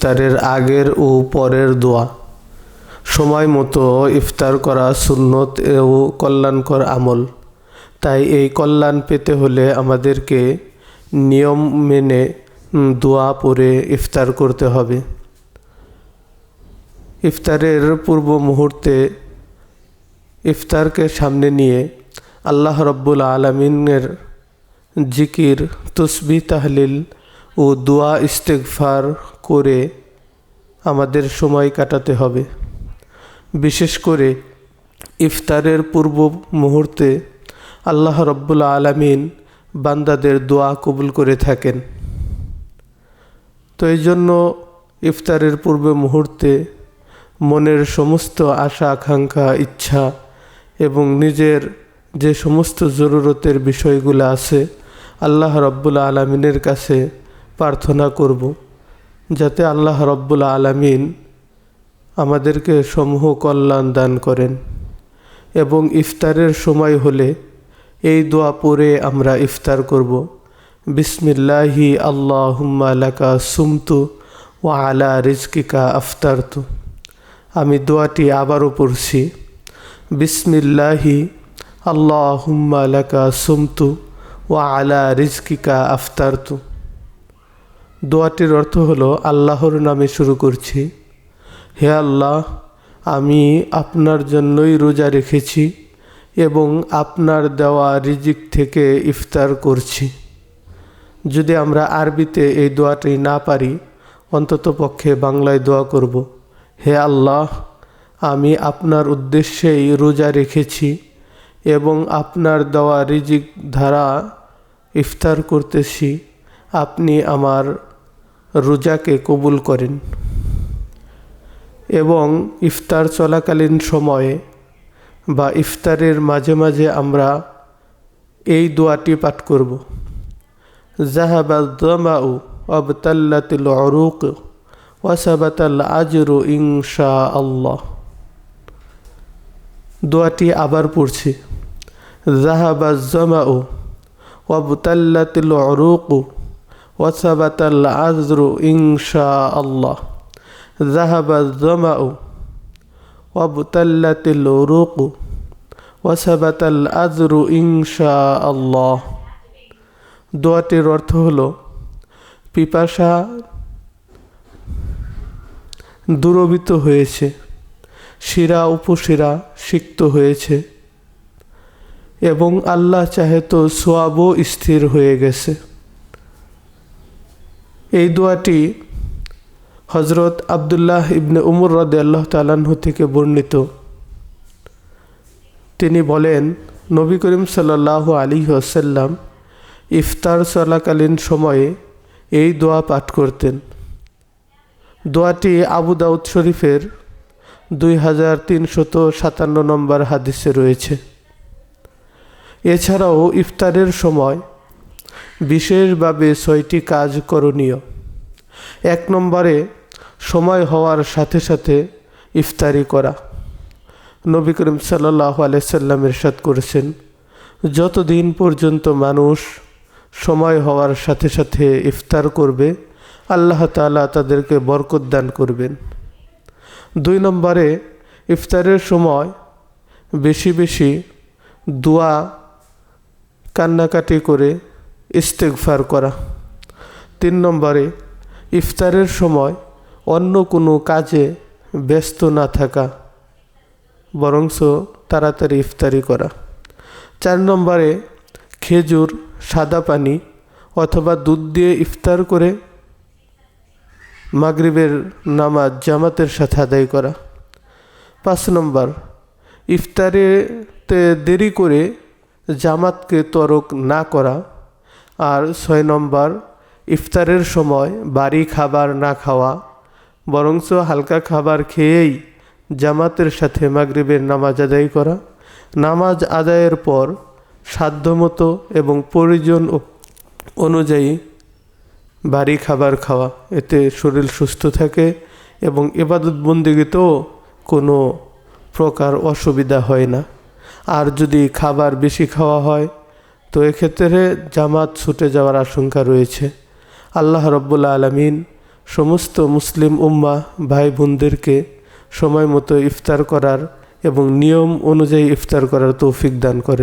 ইফতারের আগের ও পরের দোয়া। সময় মতো ইফতার করা সুন্নত ও কল্যাণকর আমল। তাই এই কল্যাণ পেতে হলে আমাদেরকে নিয়ম মেনে দোয়া পরে ইফতার করতে হবে। ইফতারের পূর্ব মুহূর্তে ইফতারকে সামনে নিয়ে আল্লাহ রব্বুল আলমিনের জিকির, তসবি, তাহলিল ও দোয়া ইস্তেগফার করে আমাদের সময় কাটাতে হবে। বিশেষ করে ইফতারের পূর্ব মুহূর্তে আল্লাহ রব্বুল আলমিন বান্দাদের দোয়া কবুল করে থাকেন। তো এই জন্য ইফতারের পূর্ব মুহূর্তে মনের সমস্ত আশা, আকাঙ্ক্ষা, ইচ্ছা এবং নিজের যে সমস্ত জরুরতের বিষয়গুলো আছে, আল্লাহ রব্বুল আলমিনের কাছে প্রার্থনা করব। যাতে আল্লাহ রব্বুল আলমিন আমাদেরকে সমূহ কল্যাণ দান করেন। এবং ইফতারের সময় হলে এই দোয়া পরে আমরা ইফতার করব। বিসমিল্লাহি আল্লাহুম্মা লাকা সুমতু ওয়া আলা রিজকিকা আফতারতু। আমি দোয়াটি আবারও পড়ছি। বিসমিল্লাহি আল্লাহুম্মা লাকা সুমতু ওয়া আলা রিজকিকা আফতারতু। দোয়াটির অর্থ হলো, আল্লাহর নামে শুরু করছি। হে আল্লাহ, আমি আপনার জন্যই রোজা রেখেছি এবং আপনার দেওয়া রিজিক থেকে ইফতার করছি। যদি আমরা আরবিতে এই দোয়াটি না পারি, অন্তত পক্ষে বাংলায় দোয়া করব, হে আল্লাহ, আমি আপনার উদ্দেশ্যেই রোজা রেখেছি এবং আপনার দেওয়া রিজিক ধারা ইফতার করতেছি। আপনি আমার রোজাকে কবুল করেন এবং ইফতার চলাকালীন সময়ে বা ইফতারের মাঝে মাঝে আমরা এই দোয়াটি পাঠ করব। জাহাবাউ অবতাল্লাতিল অরুক ওয়াসাবাতাল আজরু ইনশা আল্লাহ দোয়াটি আবার পড়ছি। জাহাবা জামাউ ওয়াবতাল্লাতিল অরুক ওয়াসাবাতাল আজরু ইনশা আল্লাহ জাহাবা জামাউ ওয়াবতাল্লাতিল অরুক ওয়াসাবাতাল আজরু ইনশা আল্লাহ দোয়াটির অর্থ হলো পিপাসা দূরবিত হয়েছে, শিরা উপশিরা সিক্ত হয়েছে এবং আল্লাহ চাহে তো সোয়াবও স্থির হয়ে গেছে। এই দোয়াটি হজরত আবদুল্লাহ ইবনে উমর রদে আল্লাহ তালাহ থেকে বর্ণিত। তিনি বলেন, নবী করিম সাল্লাহ আলী আসাল্লাম ইফতার চলাকালীন সময়ে এই দোয়া পাঠ করতেন। দোয়াটি আবু দাউদ শরীফের দুই হাজার তিনশত সাতান্ন নম্বর হাদিসে রয়েছে। এছাড়াও ইফতারের সময় বিশেষভাবে ছয়টি কাজ করণীয়। এক নম্বরে সময় হওয়ার সাথে সাথে ইফতারি করা। নবী করিম সাল্লাহ আলাইসাল্লাম ইরশাদ করেছেন, যতদিন পর্যন্ত মানুষ সময় হওয়ার সাথে সাথে ইফতার করবে, আল্লাহ তালা তাদেরকে বরকত দান করবেন। দুই নম্বরে ইফতারের সময় বেশি বেশি দোয়া কান্নাকাটি করে ইস্তেকফার করা। তিন নম্বরে, ইফতারের সময় অন্য কোনো কাজে ব্যস্ত না থাকা, বরংস তাড়াতাড়ি ইফতারি করা। চার নম্বরে, খেজুর, সাদা পানি অথবা দুধ দিয়ে ইফতার করে মাগরিবের নামাজ জামাতের সাথে আদায় করা। পাঁচ নম্বর, ইফতারেতে দেরি করে জামাতকে তরক না করা আর ছয় নম্বর, ইফতারের সময় বাড়ি খাবার না খাওয়া, বরঞ্চ হালকা খাবার খেয়েই জামাতের সাথে মাগরিবের নামাজ আদায় করা। নামাজ আদায়ের পর সাধ্যমতো এবং প্রয়োজন অনুযায়ী বাড়ি খাবার খাওয়া। এতে শরীর সুস্থ থাকে এবং এবাদত বন্দিগিতেও কোনো প্রকার অসুবিধা হয় না। আর যদি খাবার বেশি খাওয়া হয় তো এক্ষেত্রে জামাত ছুটে যাওয়ার আশঙ্কা রয়েছে। আল্লাহ রব্বুল্লা আলমিন সমস্ত মুসলিম উম্মা ভাই বোনদেরকে সময় মতো ইফতার করার এবং নিয়ম অনুযায়ী ইফতার করার তৌফিক দান করেন।